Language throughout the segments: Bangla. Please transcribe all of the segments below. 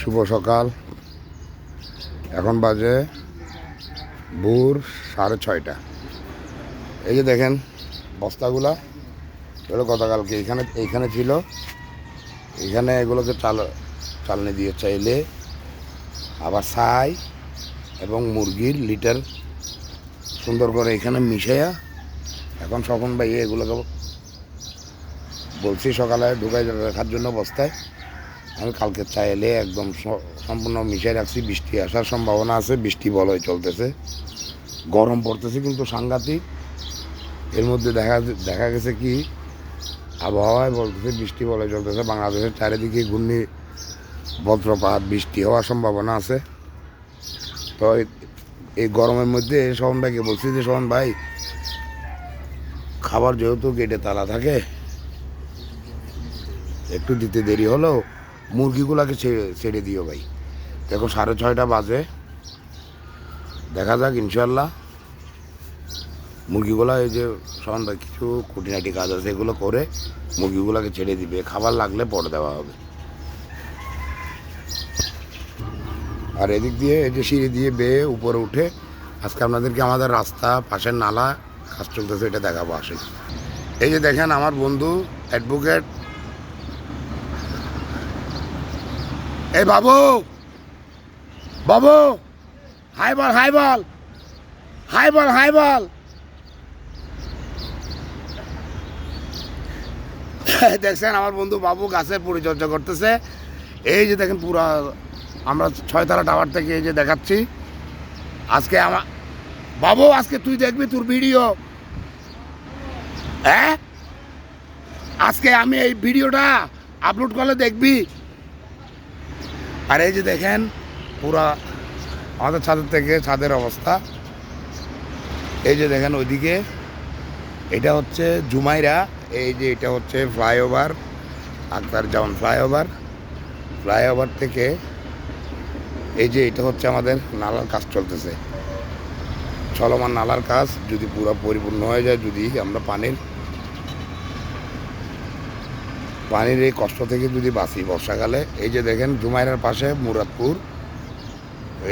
শুভ সকাল। এখন বাজে ভোর সাড়ে ছয়টা। এই যে দেখেন বস্তাগুলা, এগুলো গতকালকে এখানে, এইখানে ছিল। এখানে এগুলোকে চাল, চালনি দিয়ে চাইলে আবার ছাই এবং মুরগির লিটার সুন্দর করে এখানে মিশাইয়া এখন স্বপন ভাই এগুলোকে বলছি সকালে ঢুকাই রাখার জন্য বস্তায়। আমি কালকে চাইলে একদম সম্পূর্ণ মিশিয়ে রাখছি, বৃষ্টি আসার সম্ভাবনা আছে, বৃষ্টি বলয় চলতেছে। গরম পড়তেছে কিন্তু সাংঘাতিক। এর মধ্যে দেখা দেখা গেছে কি, আবহাওয়ায় বলতেছে বৃষ্টি বলয় চলতেছে। বাংলাদেশের চারিদিকে ঘূর্ণি, বজ্রপাত, বৃষ্টি হওয়ার সম্ভাবনা আছে। তো এই- গরমের মধ্যে শোভন ভাইকে বলছি যে শোভন ভাই, খাবার যেহেতু গেটে তালা থাকে, একটু দিতে দেরি হলেও মুরগিগুলোকে ছেড়ে ছেড়ে দিও ভাই। দেখো সাড়ে ছয়টা বাজে। দেখা যাক ইনশাল্লাহ মুরগিগুলো এই যে সন্ধ্যা কিছু খুঁটিনাটি কাজ আছে, এগুলো করে মুরগিগুলোকে ছেড়ে দিবে। খাবার লাগলে পরে দেওয়া হবে। আর এদিক দিয়ে, এই যে সিঁড়ি দিয়ে বেয়ে উপরে উঠে, আজকে আপনাদেরকে আমাদের রাস্তা পাশের নালা কাজ চলতেছে, এটা দেখাবো আসেন এই যে দেখেন আমার বন্ধু অ্যাডভোকেট এই বাবু বাবু, high ball high ball high ball high ball. দেখছেন, আমার বন্ধু বাবু গাছের পরিচর্যা করতেছে। এই যে দেখেন, পুরা আমরা ছয়তলা টাওয়ার থেকে এই যে দেখাচ্ছি। আজকে আমার বাবু, আজকে তুই দেখবি তোর ভিডিও। হ্যাঁ? আজকে আমি এই ভিডিওটা আপলোড করলে দেখবি। আর এই যে দেখেন, পুরা আমাদের ছাদের থেকে ছাদের অবস্থা। এই যে দেখেন ওইদিকে, এটা হচ্ছে জুমাইরা, এই যে এটা হচ্ছে ফ্লাইওভার, আক্তার যেমন ফ্লাইওভার। ফ্লাইওভার থেকে এই যে এটা হচ্ছে আমাদের নালার কাজ চলতেছে। চলমান নালার কাজ যদি পুরো পরিপূর্ণ হয়ে যায়, যদি আমরা পানির পানির এই কষ্ট থেকে যদি বাঁচি বর্ষাকালে, এই যে দেখেন জুমাইরার পাশে মুরাদপুর,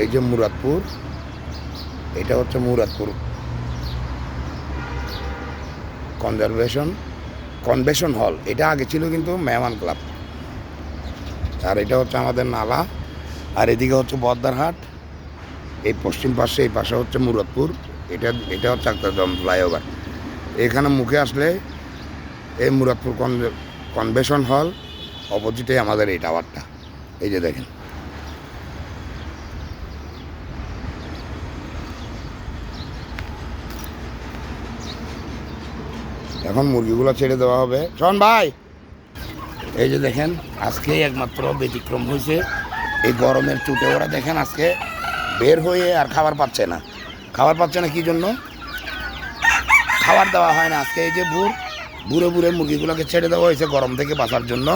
এই যে মুরাদপুর, এটা হচ্ছে মুরাদপুর। কনজারভেশন কনভেশন হল এটা আগে ছিল কিন্তু মেহমান ক্লাব। আর এটা হচ্ছে আমাদের নালা, আর এদিকে হচ্ছে বদ্দারহাট এই পশ্চিম পাশে, এই পাশে হচ্ছে মুরাদপুর, এটা এটা হচ্ছে একটা ফ্লাইওভার। এখানে মুখে আসলে এই মুরাদপুর কনভেশন হল অপোজিটে আমাদের এই টাওয়ারটা এই যে দেখেন। এখন মুরগিগুলো ছেড়ে দেওয়া হবে। শোন ভাই! এই যে দেখেন আজকে একমাত্র ব্যতিক্রম হয়েছে। এই গরমের চুটে ওরা দেখেন আজকে বের হয়ে আর খাবার পাচ্ছে না। খাবার পাচ্ছে না কি জন্য? খাবার দেওয়া হয় না। আজকে এই যে ভুর বুড়ে বুড়ে মুরগিগুলোকে ছেড়ে দেওয়া হয়েছে গরম থেকে বাঁচার জন্য।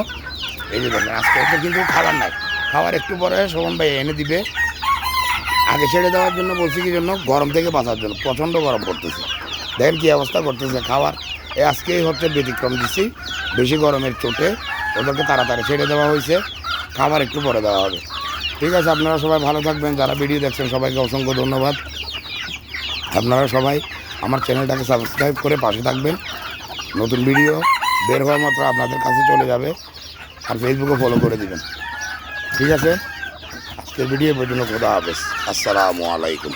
এই যে আজকে তো কিন্তু খাবার নাই। খাবার একটু পরে শোভন ভাই এনে দিবে। আগে ছেড়ে দেওয়ার জন্য বলছি কি জন্য? গরম থেকে বাঁচার জন্য। প্রচণ্ড গরম পড়তেছে। দেখেন কী অবস্থা করতেছে খাবার। এই আজকেই হচ্ছে ব্যতিক্রম দিচ্ছি বেশি গরমের চোটে ওদেরকে তাড়াতাড়ি ছেড়ে দেওয়া হয়েছে। খাবার একটু পরে দেওয়া হবে। ঠিক আছে, আপনারা সবাই ভালো থাকবেন। যারা ভিডিও দেখছেন, সবাইকে অসংখ্য ধন্যবাদ। আপনারা সবাই আমার চ্যানেলটাকে সাবস্ক্রাইব করে পাশে থাকবেন। নতুন ভিডিও বের হওয়া মাত্র আপনাদের কাছে চলে যাবে। আর ফেসবুকে ফলো করে দেবেন। ঠিক আছে? আজকের ভিডিও পর্যন্ত। খোদা হাফেজ। আসসালামু আলাইকুম।